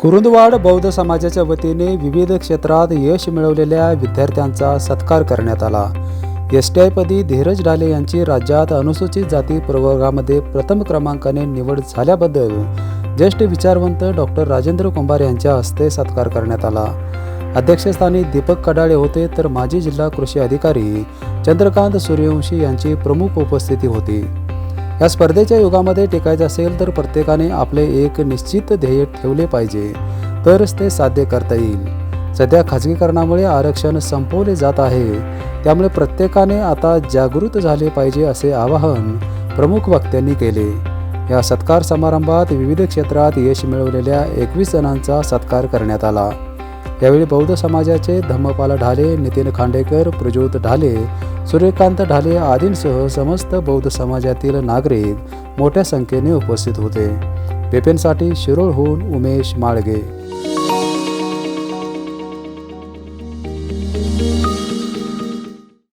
कुरुंदवाड बौद्ध समाजाच्या वतीने विविध क्षेत्रात यश मिळवलेल्या विद्यार्थ्यांचा सत्कार करण्यात आला. एस टी आयपदी धीरज ढाले यांची राज्यात अनुसूचित जाती प्रवर्गामध्ये प्रथम क्रमांकाने निवड झाल्याबद्दल ज्येष्ठ विचारवंत डॉक्टर राजेंद्र कुंभार यांच्या हस्ते सत्कार करण्यात आला. अध्यक्षस्थानी दीपक कडाळे होते तर माजी जिल्हा कृषी अधिकारी चंद्रकांत सूर्यवंशी यांची प्रमुख उपस्थिती होती. या स्पर्धेच्या युगामध्ये टिकायचं असेल तर प्रत्येकाने आपले एक निश्चित ध्येय ठेवले पाहिजे. तरच ते साध्य करता येईल. सध्या खाजगीकरणामुळे आरक्षण संपवले जात आहे. त्यामुळे प्रत्येकाने आता जागृत झाले पाहिजे असे आवाहन प्रमुख वक्त्यांनी केले. या सत्कार समारंभात विविध क्षेत्रात यश मिळवलेल्या एकवीस जणांचा सत्कार करण्यात आला. यावेळी बौद्ध समाजाचे धम्मपाल ढाले नितीन खांडेकर प्रज्योत ढाले सूर्यकांत ढाले आदींसह समस्त बौद्ध समाजातील नागरिक मोठ्या संख्येने उपस्थित होते. पेपेंसाठी शिरोळहून उमेश माळगे.